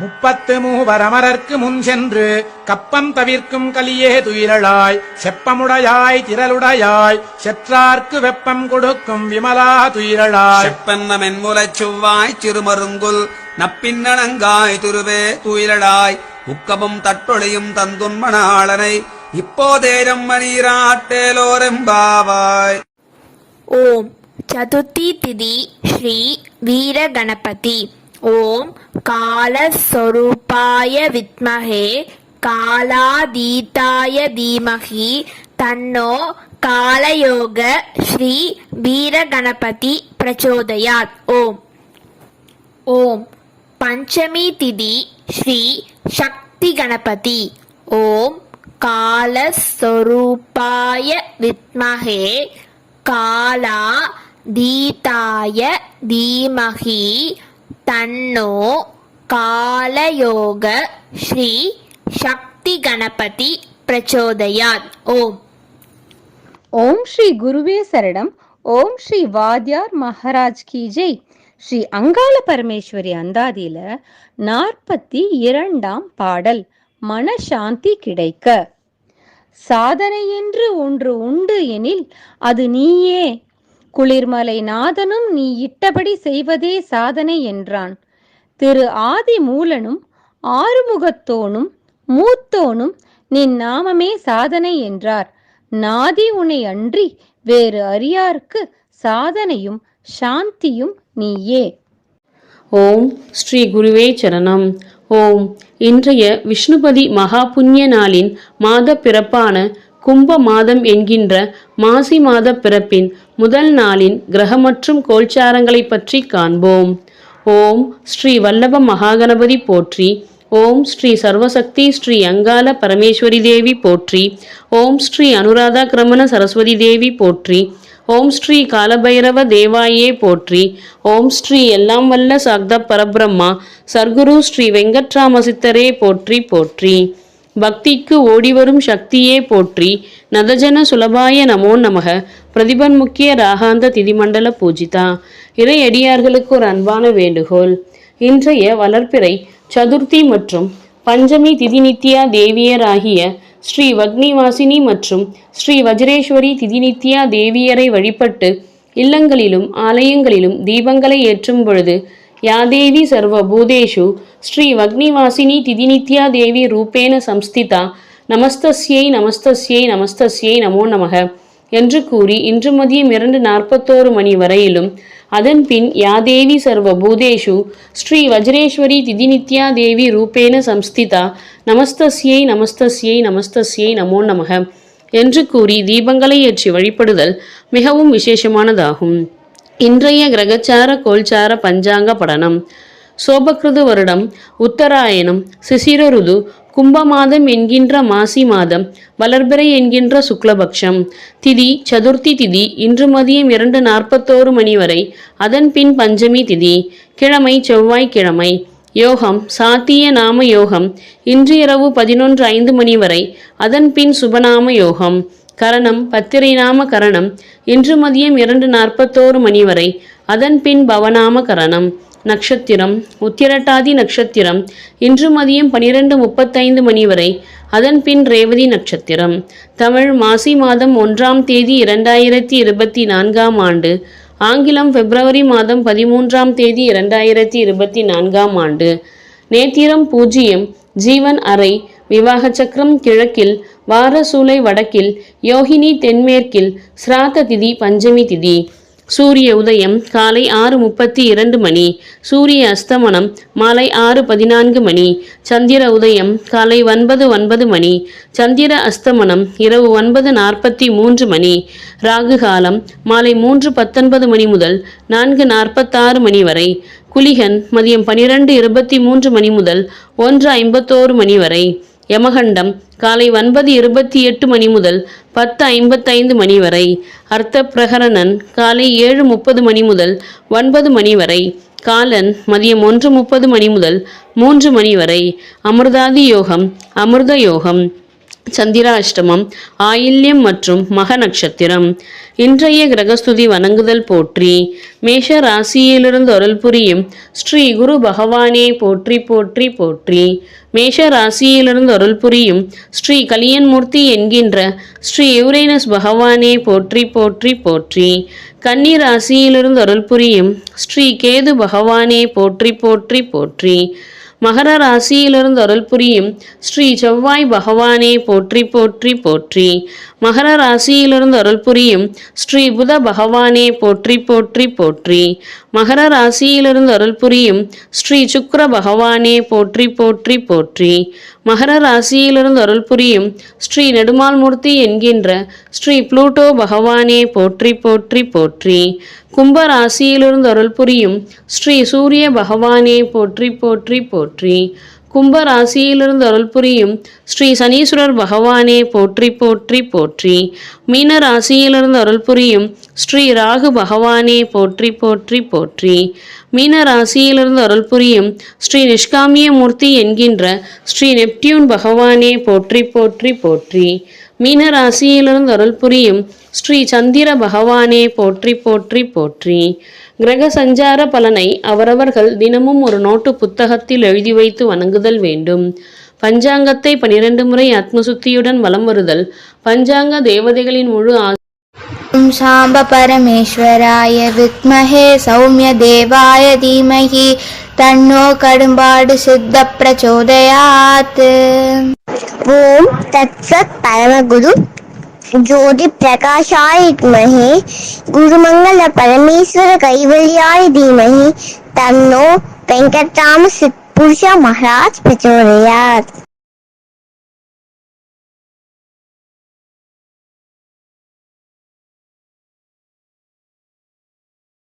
முப்பத்து மூவரமரர்க்கு முன் சென்று கப்பம் தவிர்க்கும் கலியே துயிரளாய் செப்பமுடையாய் திரளுடையாய் செற்றார்க்கு வெப்பம் கொடுக்கும் விமலா துயிரளாய் செப்பன்ன மென்முலச் செவ்வாய் சிறுமருங்குல் நப்பின்னணங்காய் துருவே துயிரளாய் உக்கமும் தட்டொழியும் தந்துன்மணாளனை இப்போதேரம் மணிராட்டேலோரெம்பாவாய் ஓம் சதுர்த்தி திதி ஸ்ரீ வீரகணபதி. ஓம் காலஸ்வரூபாய வித்மகே காலாதீதாய தீமகி தன்னோ காலயோக ஸ்ரீ வீரகணபதி பிரச்சோதயாத். ஓம். ஓம். பஞ்சமி திதி ஸ்ரீ சக்தி கணபதி ஓம். காலஸ்வரூபாய வித்மகே காலா தீதாய தீமகி தன்னோ காலயோக ஸ்ரீ சக்தி கணபதி பிரச்சோதயாத். ஓம். ஓம் ஸ்ரீ குருவே சரணம். ஓம் ஸ்ரீ வாத்யார் மகாராஜ் கி ஸ்ரீ அங்காள பரமேஸ்வரி அந்தாதியில நாற்பத்தி இரண்டாம் பாடல் மனசாந்தி கிடைக்க. சாதனை என்று ஒன்று உண்டு எனில் அது நீயே. குளிர்மலை நாதனும் நீ இட்டபடி செய்வதே சாதனை என்றான். திரு ஆதி மூலனும் ஆறுமுகத்தோனும் மூத்தோனும் நின் நாமமே சாதனை என்றார். நாதி உனை அன்றி வேறு அறியார்க்கு சாதனையும் சாந்தியும் நீயே. ஓம் ஸ்ரீ குருவே சரணம். ஓம் இன்றைய விஷ்ணுபதி மகா புண்ணிய நாளின் மாத பிறப்பான கும்ப மாதம் என்கின்ற மாசி மாத பிறப்பின் முதல் நாளின் கிரக மற்றும் கோல்சாரங்களை பற்றி காண்போம். ஓம் ஸ்ரீ வல்லப மகாகணபதி போற்றி. ஓம் ஸ்ரீ சர்வசக்தி ஸ்ரீ அங்கால பரமேஸ்வரி தேவி போற்றி. ஓம் ஸ்ரீ அனுராதா கிரமண சரஸ்வதி தேவி போற்றி. ஓம் ஸ்ரீ காலபைரவ தேவாயே போற்றி. ஓம் ஸ்ரீ எல்லாம் வல்ல சாக்த பரபிரம்மா. சர்க்குரு ஸ்ரீ வெங்கட்ராம சித்தரே போற்றி போற்றி. பக்திக்கு ஓடிவரும் சக்தியே போற்றி நதஜன சுலபாய நமோ நமக. பிரதிபன் முக்கிய ராகாந்த திதிமண்டல பூஜிதா. இறையடியார்களுக்கு ஒரு அன்பான வேண்டுகோள். இன்றைய வளர்ப்பிறை சதுர்த்தி மற்றும் பஞ்சமி திதிநித்யா தேவியராகிய ஸ்ரீ வக்னிவாசினி மற்றும் ஸ்ரீ வஜ்ரேஸ்வரி திதிநித்யா தேவியரை வழிபட்டு இல்லங்களிலும் ஆலயங்களிலும் தீபங்களை ஏற்றும் பொழுது யாதேவி சர்வபூதேஷு. ஸ்ரீ வக்னிவாசினி திதிநித்யா தேவி ரூபேன சம்ஸ்திதா. நமஸ்தஸ்யை நமஸ்தஸ்யை நமஸ்தஸ்யை நமோ நமக. என்று கூறி இன்று மதியம் இரண்டு நாற்பத்தோரு மணி வரையிலும் அதன் பின் யாதேவி சர்வ பூதேஷு ஸ்ரீ வஜ்ரேஸ்வரி திதிநித்யா தேவி ரூபேன சம்ஸ்திதா. நமஸ்தஸ்யை நமஸ்தஸ்யை நமஸ்தஸ்யை நமோ நமக. என்று கூறி தீபங்களை ஏற்றி வழிபடுதல் மிகவும் விசேஷமானதாகும். இன்றைய கிரகச்சார கோல்சார பஞ்சாங்க படனம். சோபகிருது வருடம் உத்தராயணம் சிசிர ருது கும்ப மாதம் என்கின்ற மாசி மாதம் வளர்பிறை என்கின்ற சுக்லபக்ஷம். திதி சதுர்த்தி திதி இன்று மதியம் இரண்டு நாற்பத்தோரு மணி வரை அதன் பின் பஞ்சமி திதி கிழமை செவ்வாய்க்கிழமை யோகம் சாத்திய நாம யோகம் இன்று இரவு பதினொன்று ஐந்து மணி வரை அதன் பின் சுபநாம யோகம். கரணம் பத்திரை நாம கரணம். இன்று மதியம் இரண்டு நாற்பத்தோரு மணி வரை. அதன் பின் பவநாம கரணம். நட்சத்திரம் உத்திரட்டாதி நட்சத்திரம் இன்று மதியம் பனிரெண்டு முப்பத்தைந்து மணி வரை. அதன் பின் ரேவதி நட்சத்திரம் தமிழ் மாசி மாதம் ஒன்றாம் தேதி இரண்டாயிரத்தி இருபத்தி நான்காம் ஆண்டு. ஆங்கிலம் பிப்ரவரி மாதம் பதிமூன்றாம் தேதி இரண்டாயிரத்தி இருபத்தி நான்காம் ஆண்டு. நேத்திரம் பூஜ்ஜியம். ஜீவன் அறை. விவாக சக்கரம் கிழக்கில் வாரசூலை வடக்கில் யோகினி தென்மேற்கில் சிராத்த திதி பஞ்சமி திதி. சூரிய உதயம் காலை ஆறு முப்பத்தி இரண்டு மணி. சூரிய அஸ்தமனம் மாலை ஆறு பதினான்கு மணி. சந்திர உதயம் காலை ஒன்பது ஒன்பது மணி. சந்திர அஸ்தமனம் இரவு ஒன்பது நாற்பத்தி மூன்று மணி. ராகு காலம் மாலை மூன்று பத்தொன்பது மணி முதல் நான்கு நாற்பத்தாறு மணி வரை. குலிகன் மதியம் பனிரெண்டு இருபத்தி மூன்று மணி முதல் ஒன்று ஐம்பத்தோரு மணி வரை. யமகண்டம் காலை ஒன்பது இருபத்தி எட்டு மணி முதல் பத்து ஐம்பத்தைந்து மணி வரை. அர்த்த பிரகரணன் காலை ஏழு முப்பது மணி முதல் ஒன்பது மணி வரை. காலன் மதியம் ஒன்று முப்பது மணி முதல் மூன்று மணி வரை. அமிர்தாதி யோகம் அமிர்த யோகம். சந்திராஷ்டமம் ஆயில்யம் மற்றும் மக நட்சத்திரம் இன்றைய கிரகஸ்துதி வணங்குதல் போற்றி மேஷ ராசியிலிருந்து அருள் புரியும் ஸ்ரீ குரு பகவானே போற்றி போற்றி போற்றி. மேஷ ராசியிலிருந்து அருள் புரியும் ஸ்ரீ கலியன்மூர்த்தி என்கின்ற ஸ்ரீ யுரேனஸ் பகவானே போற்றி போற்றி போற்றி. கன்னி ராசியிலிருந்து அருள் புரியும் ஸ்ரீ கேது பகவானே போற்றி போற்றி போற்றி. மகர ராசியிலிருந்து அருள் புரியும் ஸ்ரீ செவ்வாய் பகவானே போற்றி போற்றி போற்றி. மகர ராசியிலிருந்து அருள் புரியும் ஸ்ரீ புத பகவானே போற்றி போற்றி போற்றி. மகர ராசியிலிருந்து அருள் புரியும் ஸ்ரீ சுக்ர பகவானே போற்றி போற்றி போற்றி. மகர ராசியிலிருந்து அருள் புரியும் ஸ்ரீ நெடுமால்மூர்த்தி என்கின்ற ஸ்ரீ புளூட்டோ பகவானே போற்றி போற்றி போற்றி. கும்ப ராசியிலிருந்து அருள் புரியும் ஸ்ரீ சூரிய பகவானே போற்றி போற்றி போற்றி. கும்ப ராசியிலிருந்து அருள் புரியும் ஸ்ரீ சனீஸ்வரர் பகவானே போற்றி போற்றி போற்றி. மீன ராசியிலிருந்து அருள் புரியும் ஸ்ரீ ராகு பகவானே போற்றி போற்றி போற்றி. மீன ராசியிலிருந்து அருள் புரியும் ஸ்ரீ நிஷ்காமிய மூர்த்தி என்கின்ற ஸ்ரீ நெப்டியூன் பகவானே போற்றி போற்றி போற்றி. மீன ராசியிலிருந்து அருள் புரியும் ஸ்ரீ சந்திர பகவானே போற்றி போற்றி போற்றி. கிரக சஞ்சார பலனை அவரவர்கள் தினமும் ஒரு நோட்டு புத்தகத்தில் எழுதி வைத்து வணங்குதல் வேண்டும். பஞ்சாங்கத்தை பனிரெண்டு முறை ஆத்மசுத்தியுடன் வலம் வருதல். பஞ்சாங்க தேவதைகளின் முழு ஆம் சாம்ப பரமேஸ்வராய साम्ब சௌமிய தேவாய தீமகி தன்னோ கடும்பாடு சித்த सिद्धप्रचोदयात् ஓம் தத்சத் பரமகுரு ஜோதி பிரகாஷாய் வித்மஹே குருமங்கள பரமேஸ்வர கைவல்யாய் தீமஹி தன்னோ வெங்கட்ராம சித் புருஷா மகாராஜ் பிரச்சோதயாத்